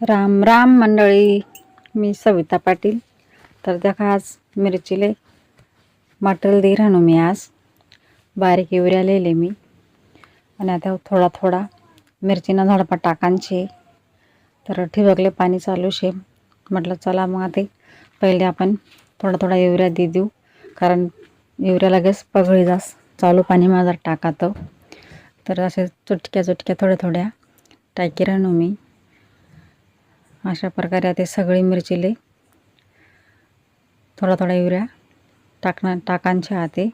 राम राम मंडळी मी सविता पाटील. तर देखा आज मिरचीले मटेरियल दे राहणो मी आज. बारीक युरिया लिहिले मी. आणि आता थोडा थोडा मिरचीनं झाडपा टाकांचे तर ठिबकले पाणी चालू शे. म्हटलं चला मग आता पहिले आपण थोडा थोडा युरिया दे देऊ. कारण युरिया लगेच पगळी जास. चालू पाणी माझा टाकातं. तर असे चुटक्या चुटक्या थोड्या थोड्या टाकी राहणो मी. अशा प्रकारे आता सगळी मिरचीले थोडा थोडा युरिया टाकणार टाकांचे आते.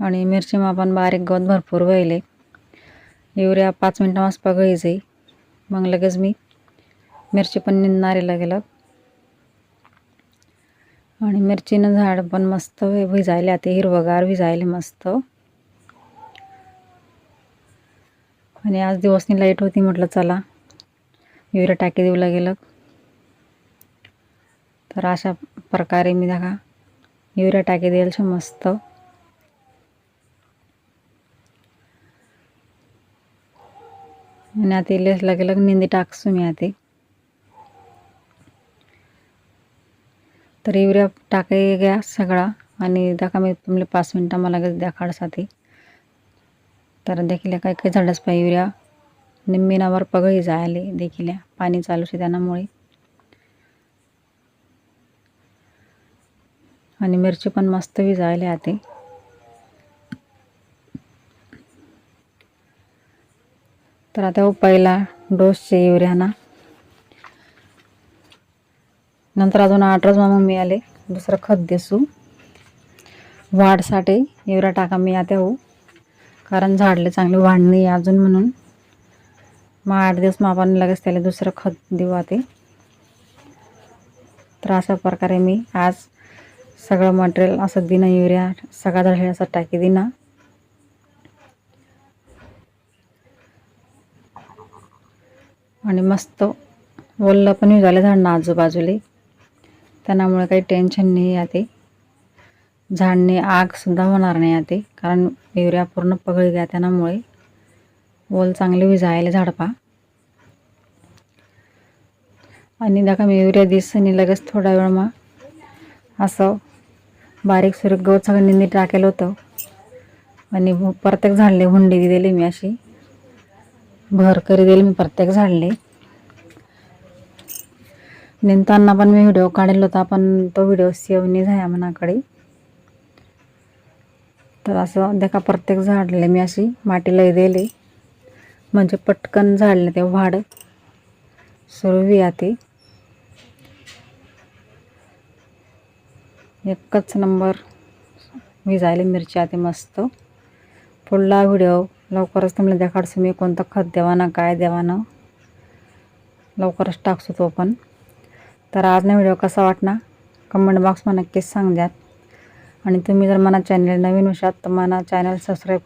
आणि मिरची आपण बारीक गवत भरपूर व्हायले. युऱ्या पाच मिनटामास पगळी जाई मग लगेच मी मिरची पण निंदणारीला गेलं. आणि मिरचीनं झाड पण मस्त भिजायले. आता हिरवगार भिजायले मस्त. आणि आज दिवसनी लाइट होती म्हटलं चला. युरिया टाकी देऊ लागेल. तर अशा प्रकारे मी दाखा युरिया टाकी देईल शे मस्त. आणि आता इलेच लागेल निंदी टाकसू मी आता. तर युरिया टाकाय गया सगळा आणि दाखा मी तुम्हाला पाच मिनटं मला लगेच देखाडसाठी. तर देखील काही काही झाडच पाहिजे युरिया निम्मीनावर पगळी जायले देखील पाणी चालू शे त्यामुळे आणि मिरची पण मस्त बी जायले आते. तर आता हो पहिला डोसचे युरियाना नंतर अजून आठ रोज मग मिळाले. दुसरं खत दिसू. वाढसाठी युरिया टाका मी आता हो. कारण झाडले चांगले वाढणे अजून म्हणून. मग आठ दिवस मग आपण लगेच त्याला दुसरं खत देऊ आते तर अशा प्रकारे मी आज सगळं मटेरियल असं दिनं युरिया सगळा झाडे असं टाकी दिना आणि मस्त ओल्लं पण झालं झाडनं आजूबाजूला. त्यामुळे काही टेन्शन नाही आते झाडने आगसुद्धा होणार नाही आते कारण युरिया पूर्ण पगळी घ्या त्यामुळे. ओल चांगले विजायला झाडपा. आणि दाखा मी युरिया दिसनी लगेच थोडा वेळ मग असं बारीक सुरीक गवत सगळं निंदी टाकेलं होतं. आणि प्रत्येक झाडले हुंडी दिली मी अशी. भर करी दिली मी प्रत्येक झाडले. निंदताना पण मी व्हिडिओ काढेल होता पण तो व्हिडिओ सेवनी नाही झाला मनाकडे. तर असं देखा प्रत्येक झाडले मी अशी मातीला दिली. म्हणजे पटकन झाडलं ते वाढ. सुरू येते एकच नंबर. विजायला मिरची आते मस्त. पुढला व्हिडिओ. लवकरच तुम्हाला देखाडसो मी कोणतं खत देवाना काय देवानं. लवकरच टाकसो तो पण. तर आज ना व्हिडिओ कसा वाटणार कमेंट बॉक्समध्ये नक्कीच सांग द्यात आणि तुम्ही जर मला चॅनल नवीन असाल तर मला चॅनल सबस्क्राईब करा.